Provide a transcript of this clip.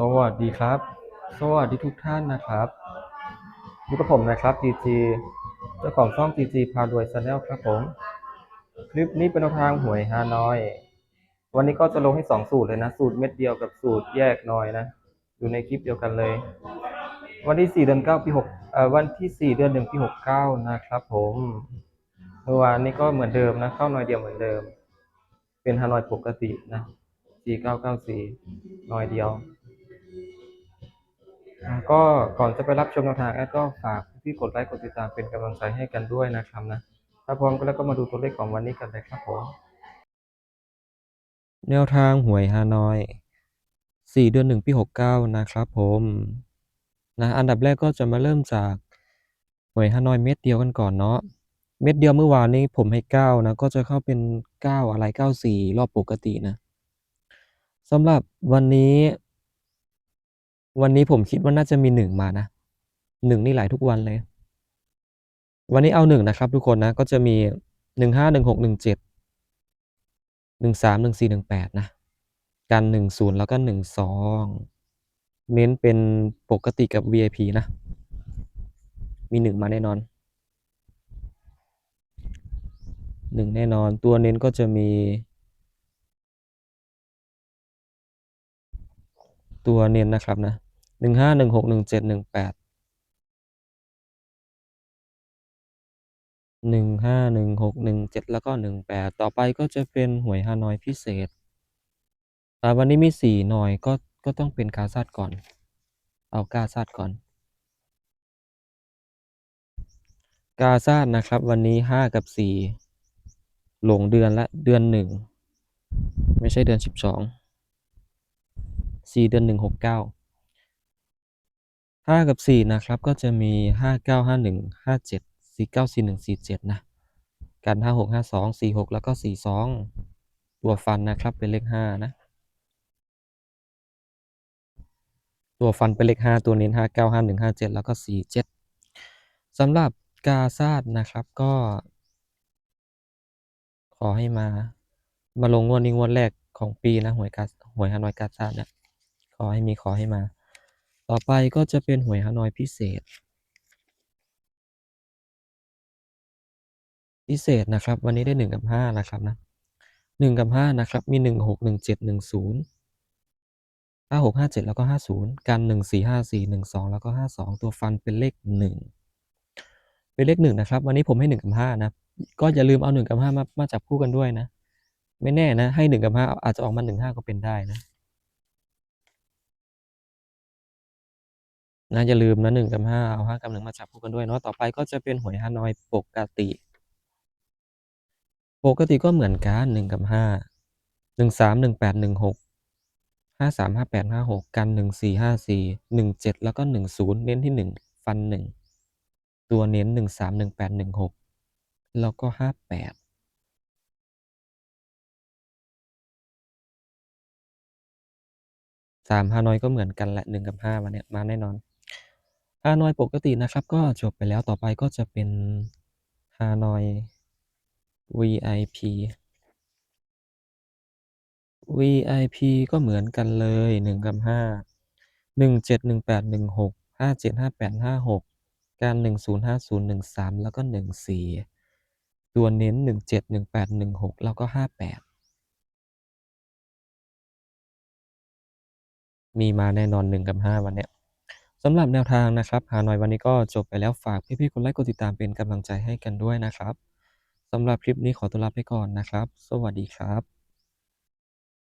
สวัสดีครับ สวัสดีทุกท่านนะครับอยู่กับผมนะครับ GG เจ้าของช่อง GG พารวยชาแนลครับผม คลิปนี้เป็นแนวทางหวยฮานอย วันนี้ก็จะลงให้2สูตรเลยนะ สูตรเม็ดเดียวกับสูตรแยกหน่อยนะ อยู่ในคลิปเดียวกันเลย วันที่4เดือน9ปี6เอ่อวันที่4เดือน1ปี69นะครับ ผมเมื่อวานนี้ก็เหมือนเดิมนะ เข้าหน่อยเดียวเหมือนเดิม เป็นฮานอยปกตินะ4994หน่อยเดียว ก็ก่อนจะไปรับชมแนวทางแอดก็ฝากพี่กดไลค์กดติดตามเป็นกำลังใจให้กันด้วยนะครับนะ ถ้าพร้อมก็แล้วก็มาดูตัวเลขของวันนี้กันเลยครับผมแนวทางหวยฮานอย4 เดือน1ปี 69 นะครับผมนะอันดับแรกก็จะมาเริ่มจากหวยฮานอยเม็ดเดียวกันก่อนเนาะเม็ดเดียวเมื่อวานนี้ผมให้ 9 นะ ก็จะเข้าเป็น 9 อะไร 94 รอบปกตินะสำหรับวันนี้ วันนี้ผมคิดว่าน่าจะมีหนึ่งมานะหนึ่งนี่ไหลทุกวันเลย วันนี้เอาหนึ่งนะครับ ทุกคนนะ ก็จะมีหนึ่งห้าหนึ่งหกหนึ่งเจ็ดหนึ่งสามหนึ่งสี่หนึ่งแปดนะการหนึ่งศูนย์แล้วก็หนึ่งสองเน้นเป็นปกติกับ VIP นะ มีหนึ่งมาแน่นอนหนึ่งแน่นอนตัวเน้นก็จะมี ตัวเน้นนะครับนะ หนึ่งห้าหนึ่งหกหนึ่งเจ็ดหนึ่งแปดหนึ่งห้าหนึ่งหกหนึ่งเจ็ดแล้วก็หนึ่งแปดต่อไปก็จะเป็นหวยฮานอยพิเศษวันนี้มีสี่หน่อยก็ก็ต้องเป็นกาซาดก่อน เอากาซาดก่อน กาซาดนะครับ วันนี้ห้ากับสี่หลงเดือนละเดือนหนึ่งไม่ใช่เดือนสิบสองสี่เดือนหนึ่งหกเก้า ห้ากับสี่นะครับ ก็จะมีห้าเก้าห้าหนึ่งห้าเจ็ดสี่เก้าสี่หนึ่งสี่เจ็ดนะ กันห้าหกห้าสองสี่หกแล้วก็สี่สองตัวฟันนะครับเป็นเลขห้านะ ตัวฟันเป็นเลขห้าตัวนี้ห้าเก้าห้าหนึ่งห้าเจ็ดแล้วก็สี่เจ็ดสำหรับกาซาดนะครับก็ ขอให้มา มาลงงวดนี้งวดแรกของปีนะหวยกาหวยฮานอยกาซาดเนี่ยขอให้มีขอให้มา ต่อไปก็จะเป็นหวยฮานอยพิเศษ พิเศษนะครับ วันนี้ได้ 1 กับ 5 นะครับนะ1กับ 5 นะครับ มี 16 17 10 56 57 แล้วก็ 50 กัน 14 54 12 แล้วก็ 52 ตัวฟันเป็นเลข 1 เป็นเลข 1 นะครับ วันนี้ผมให้ 1 กับ 5 นะ ก็อย่าลืมเอา 1 กับ 5 มามาจับคู่กันด้วยนะ ไม่แน่นะ ให้ 1 กับ 5 อาจจะออกมา 15 ก็เป็นได้นะ น่าจะลืมนะหนึ่งกับห้าเอาห้ากับหนึ่งมาจับคู่กันด้วยเนาะต่อไปก็จะเป็นหวยฮานอยปกติ ปกติก็เหมือนกันหนึ่งกับห้าหนึ่งสามหนึ่งแปดหนึ่งหกห้าสามห้าแปดห้าหกกันหนึ่งสี่ห้าสี่หนึ่งเจ็ดแล้วก็หนึ่งศูนย์เน้นที่หนึ่งฟันหนึ่งตัวเน้นหนึ่งสามหนึ่งแปดหนึ่งหกแล้วก็ห้าแปดสามฮานอยก็เหมือนกันแหละหนึ่งกับห้ามาเนี่ยมาแน่นอน ฮานอยปกตินะครับ ก็จบไปแล้วต่อไปก็จะเป็นฮานอย VIP VIP ก็เหมือนกันเลย1กับ5 17 18 16 57 58 56กัน10 50 13 แล้วก็ 14 ตัวเน้น 17 18 16 แล้วก็ 58 มีมาแน่นอน 1 กับ 5 วันเนี้ย สำหรับแนวทางนะครับหาหน่อยวันนี้ก็จบไปแล้วฝากพี่ๆกดไลค์กดติดตามเป็นกำลังใจให้กันด้วยนะครับสำหรับคลิปนี้ขอตัวลาไปก่อนนะครับ สวัสดีครับ